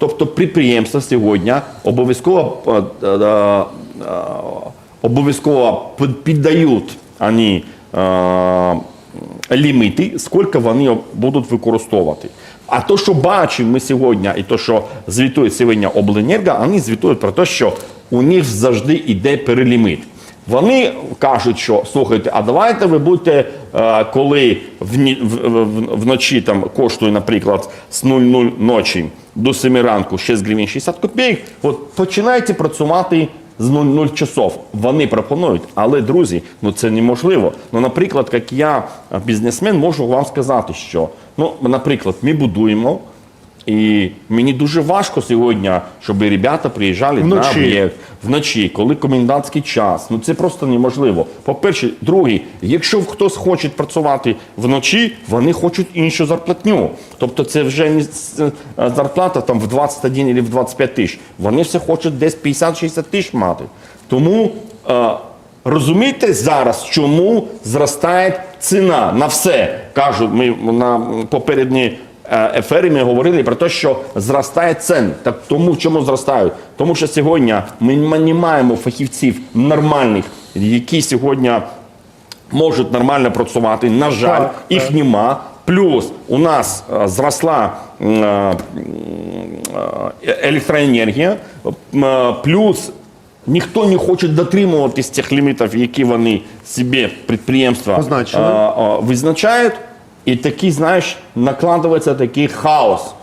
Тобто підприємства сьогодні обов'язково е, е, е, обов'язково піддають вони, ліміти, скільки вони будуть використовувати. А то, що бачимо ми сьогодні, і то, що звітує сьогодні обленерго, вони звітують про те, що у них завжди йде переліміт. Вони кажуть, що слухайте, а давайте ви будете, е, коли вночі там коштує, наприклад, з 00 ночі до 7 ранку 6 гривень 60 копійок, от починайте працювати з 00 часов. Вони пропонують, але друзі, ну це неможливо. Ну, наприклад, як я е, бізнесмен, можу вам сказати, що ну, наприклад, ми будуємо. І мені дуже важко сьогодні, щоб ребята приїжджали на Вночі. об'єкт вночі, коли комендантський час. Ну це просто неможливо. По-перше, другий, якщо хтось хоче працювати вночі, вони хочуть іншу зарплатню. Тобто це вже не е, зарплата там в 21 або в 25 тисяч. Вони все хочуть десь 50-60 тисяч мати. Тому е, розумієте зараз, чому зростає ціна на все. Кажу, ми на попередній е, ефері ми говорили про те, що зростає цен. Так тому чому зростають? Тому що сьогодні ми не маємо фахівців нормальних, які сьогодні можуть нормально працювати. На жаль, Так, їх нема. Плюс у нас е, зросла е, е, електроенергія, е, плюс ніхто не хоче дотримуватись цих лімітів, які вони собі підприємства е, е, визначають. І такий, знаєш, накладається такий хаос.